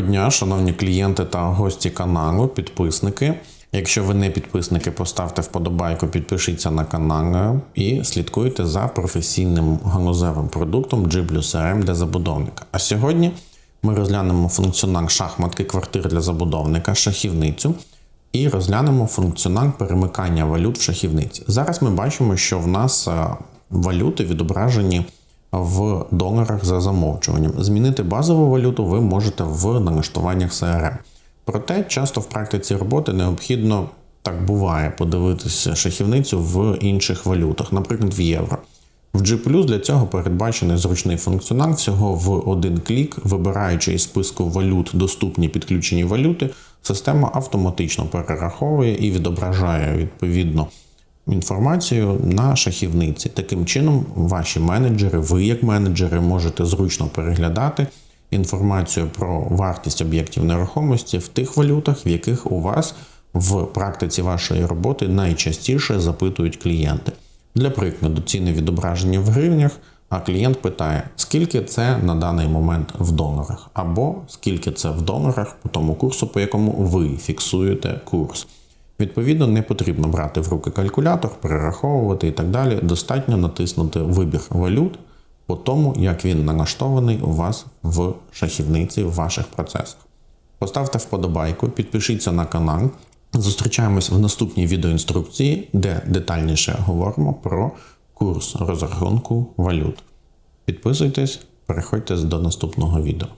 дня, шановні клієнти та гості каналу, підписники. Якщо ви не підписники, поставте вподобайку, підпишіться на канал і слідкуйте за професійним галузевим продуктом G CRM для забудовника. А сьогодні ми розглянемо функціонал шахматки квартир для забудовника, шахівницю, і розглянемо функціонал перемикання валют в шахівниці. Зараз ми бачимо, що в нас е, валюти відображені в доларах за замовчуванням. Змінити базову валюту ви можете в налаштуваннях CRM. Проте часто в практиці роботи необхідно так буває подивитися шахівницю в інших валютах, наприклад, в євро. В G для цього передбачений зручний функціонал всього в один клік, вибираючи із списку валют доступні підключені валюти, система автоматично перераховує і відображає відповідно інформацію на шахівниці. Таким чином, ваші менеджери, ви як менеджери, можете зручно переглядати інформацію про вартість об'єктів нерухомості в тих валютах, в яких у вас в практиці вашої роботи найчастіше запитують клієнти. Для прикладу, ціни відображені в гривнях, а клієнт питає, скільки це на даний момент в доларах, або скільки це в доларах по тому курсу, по якому ви фіксуєте курс. Відповідно, не потрібно брати в руки калькулятор, перераховувати і так далі. Достатньо натиснути вибір валют по тому, як він налаштований у вас в шахівниці в ваших процесах. Поставте вподобайку, підпишіться на канал. Зустрічаємось в наступній відеоінструкції, де детальніше говоримо про курс розрахунку валют. Підписуйтесь, переходьте до наступного відео.